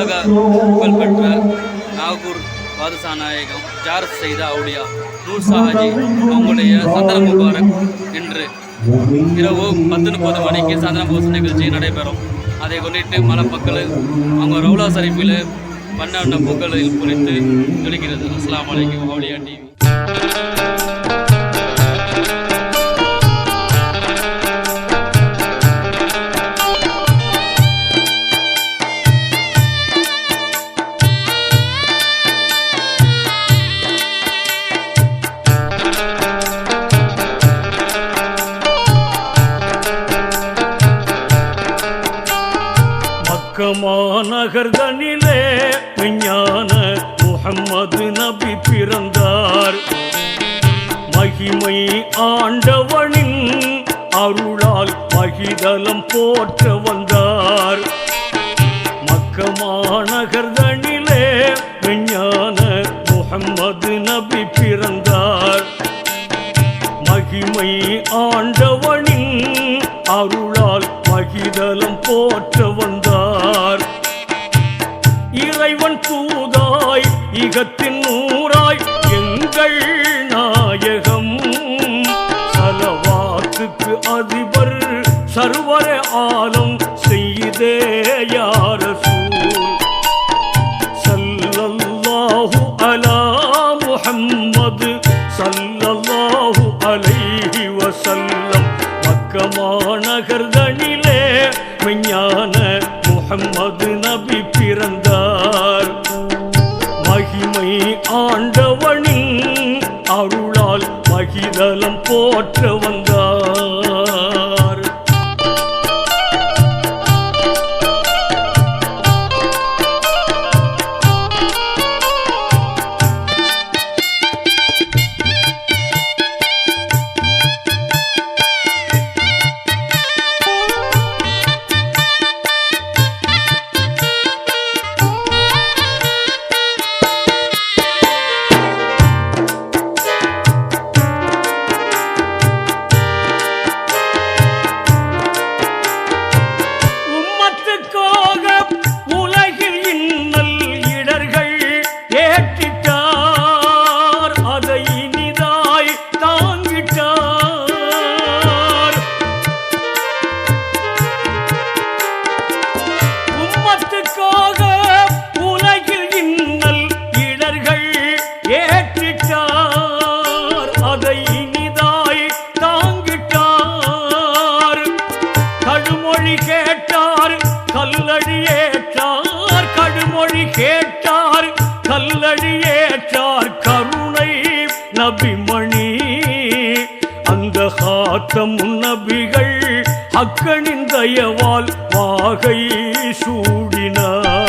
உலக புகழ்பெற்ற நாகூர் பாதுசாநாயகம் ஜாரத் செய்த அவுடியா நூர் சாஹாஜி அவங்களுடைய சந்திர முபாரக் இன்று இரவு பத்து முப்பது மணிக்கு சந்திர போஸ் நிகழ்ச்சி நடைபெறும். அதை கொண்டிட்டு மலப்பக்கள் அவங்க ரவுலா சரிப்பில் பண்ண பூக்களில் குறித்து தெளிக்கிறது அஸ்லாம் வலைக்கும் அவுடியா டிவி. மக்கமாநகர்தனிலே விஞ்ஞான முகம்மது நபி பிறந்தார். மகிமை ஆண்டவனின் அருளால் மகிதலம் போற்ற வந்தார். மக்கமாநகர்தனிலே விஞ்ஞான முகம்மது நபி பிறந்தார். மகிமை ஆண்டவனின் அருளால் மகிதலம் போற்ற வந்தார். இறைவன் தூதாய் இகத்தின் நூறாய் எங்கள் நாயகம். சலவாத்துக்கு அதிபர் சர்வர ஆலம் செய்தே யார சல்லல்லாஹு அலா முஹம்மது சல்லல்லாஹு அலைஹி வஸல்லம். மக்கமாநகர்தனிலே விஞ்ஞான முஹம்மது நபி பிறந்தார். மகிமை ஆண்டவனின் அருளால் மகிதலம் போற்ற வந்தார். கேட்டார் கல்லடியேற்றார் கடுமொழி கேட்டார் கல்லடியேற்றார் கருணை நபிமணி அந்த காத்தம் நபிகள் அக்கனின் தயவால் வாகை சூடினார்.